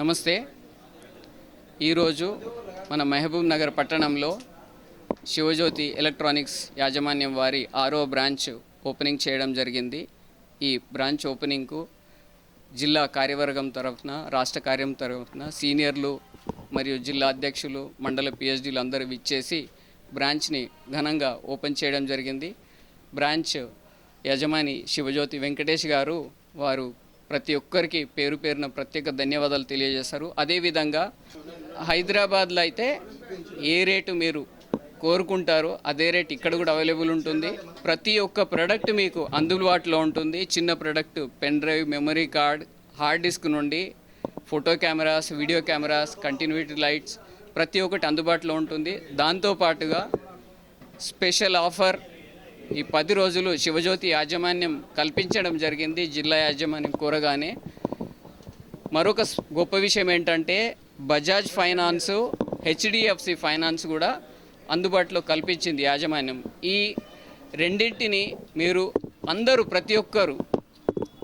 నమస్తే. ఈరోజు మన మహబూబ్ నగర్ పట్టణంలో శివజ్యోతి ఎలక్ట్రానిక్స్ యాజమాన్యం వారి ఆరో బ్రాంచ్ ఓపెనింగ్ చేయడం జరిగింది. ఈ బ్రాంచ్ ఓపెనింగ్కు జిల్లా కార్యవర్గం తరఫున రాష్ట్ర కార్యం తరఫున సీనియర్లు మరియు జిల్లా అధ్యక్షులు మండల పిహెచ్డీలు అందరూ విచ్చేసి బ్రాంచ్ని ఘనంగా ఓపెన్ చేయడం జరిగింది. బ్రాంచ్ యజమాని శివజ్యోతి వెంకటేష్ గారు వారు ప్రతి ఒక్కరికి పేరు పేరున ప్రత్యేక ధన్యవాదాలు తెలియజేస్తారు అదేవిధంగా హైదరాబాద్లో అయితే ఏ రేటు మీరు కోరుకుంటారో అదే రేట్ ఇక్కడ కూడా అవైలబుల్ ఉంటుంది. ప్రతి ఒక్క ప్రోడక్ట్ మీకు అందుబాటులో ఉంటుంది. చిన్న product pen drive memory card hard disk నుండి photo cameras video cameras continuity lights ప్రతి ఒక్కటి అందుబాటులో ఉంటుంది. దాంతోపాటుగా స్పెషల్ ఆఫర్ ఈ పది రోజులు శివజ్యోతి యాజమాన్యం కల్పించడం జరిగింది జిల్లా యాజమాన్యం కోరగానే. మరొక గొప్ప విషయం ఏంటంటే బజాజ్ ఫైనాన్స్ హెచ్డిఎఫ్సి ఫైనాన్స్ కూడా అందుబాటులో కల్పించింది యాజమాన్యం. ఈ రెండింటిని మీరు అందరూ ప్రతి ఒక్కరు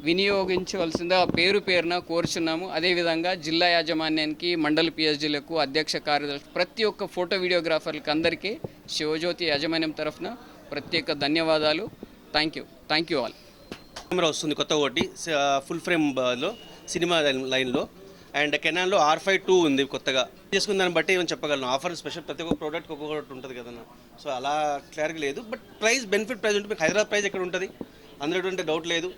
వినియోగించవలసిందిగా పేరు పేరున కోరుచున్నాము. అదేవిధంగా జిల్లా యాజమాన్యానికి మండల పిహెచ్డీలకు అధ్యక్ష కార్యదర్శి ప్రతి ఒక్క ఫోటో వీడియోగ్రాఫర్లకు అందరికీ శివజ్యోతి యాజమాన్యం తరఫున ప్రత్యేక ధన్యవాదాలు. Thank you thank you all camera వస్తుంది కొత్త ఒకటి ఫుల్ ఫ్రేమ్లో సినిమా లైన్- లైన్లో అండ్ కెనాన్లో ఆర్ ఫైవ్ టూ ఉంది కొత్తగా. చేసుకున్న దాన్ని బట్టి ఏమైనా చెప్పగలను? ఆఫర్ స్పెషల్ ప్రతి ఒక్క ప్రోడక్ట్ ఒక్కొక్కటి ఉంటుంది కదన్న సో అలా క్లారిటీ లేదు. బట్ ప్రైస్ బెనిఫిట్ ప్రైస్ ఉంటుంది మీకు హైదరాబాద్ ప్రైస్ ఎక్కడ ఉంటుంది? అందులో ఎటువంటి డౌట్ లేదు.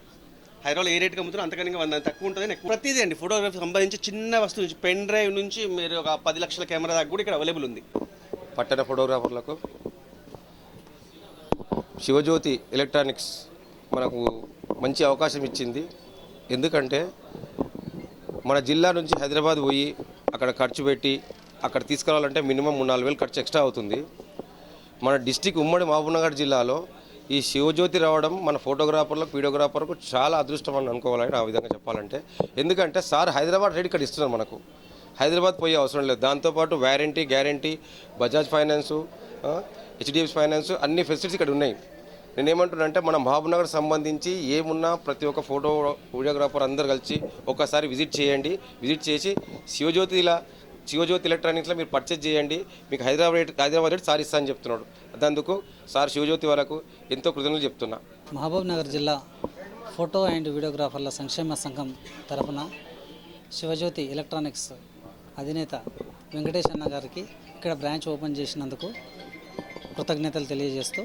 హైదరాబాద్ ఏ రేట్కి అమ్ముతారో అంతకని ఇంకా వంద తక్కువ ఉంటుంది ప్రతిదీ అండి ఫోటోగ్రఫీ సంబంధించి చిన్న వస్తువు నుంచి పెన్ డ్రైవ్ నుంచి మీరు ఒక పది లక్షల కెమెరా దాకా కూడా ఇక్కడ అవైలబుల్ ఉంది. పట్టణ ఫోటోగ్రాఫర్లకు శివజ్యోతి ఎలక్ట్రానిక్స్ మనకు మంచి అవకాశం ఇచ్చింది. ఎందుకంటే మన జిల్లా నుంచి హైదరాబాద్ పోయి అక్కడ ఖర్చు పెట్టి అక్కడ తీసుకురావాలంటే మినిమం మూడు నాలుగు వేలు ఖర్చు ఎక్స్ట్రా అవుతుంది. మన డిస్టిక్ ఉమ్మడి మహబూబ్నగర్ జిల్లాలో ఈ శివజ్యోతి రావడం మన ఫోటోగ్రాఫర్లకు వీడియోగ్రాఫర్లకు చాలా అదృష్టం అని అనుకోవాలని ఆ విధంగా చెప్పాలంటే. ఎందుకంటే సార్ హైదరాబాద్ రేట్ ఇక్కడ ఇస్తున్నారు మనకు. హైదరాబాద్ పోయే అవసరం లేదు. దాంతోపాటు warranty guarantee Bajaj finance HDFC finance అన్ని ఫెసిలిటీస్ ఇక్కడ ఉన్నాయి. నేను ఏమంటున్నానంటే మన మహబూబ్నగర్ సంబంధించి ఏమున్నా ప్రతి ఒక్క ఫోటో వీడియోగ్రాఫర్ అందరు కలిసి ఒక్కసారి విజిట్ చేయండి. విజిట్ చేసి శివజ్యోతిలా శివజ్యోతి ఎలక్ట్రానిక్స్లో మీరు పర్చేజ్ చేయండి. మీకు Hyderabad rate Hyderabad rate sir ఇస్తా అని చెప్తున్నాడు. అందుకు సార్ శివజ్యోతి వాళ్ళకు ఎంతో కృతజ్ఞతలు చెప్తున్నా. మహబూబ్ నగర్ జిల్లా ఫోటో అండ్ వీడియోగ్రాఫర్ల సంక్షేమ సంఘం తరఫున శివజ్యోతి ఎలక్ట్రానిక్స్ అధినేత వెంకటేష్ అన్న గారికి ఇక్కడ బ్రాంచ్ ఓపెన్ చేసినందుకు కృతజ్ఞతలు తెలియజేస్తూ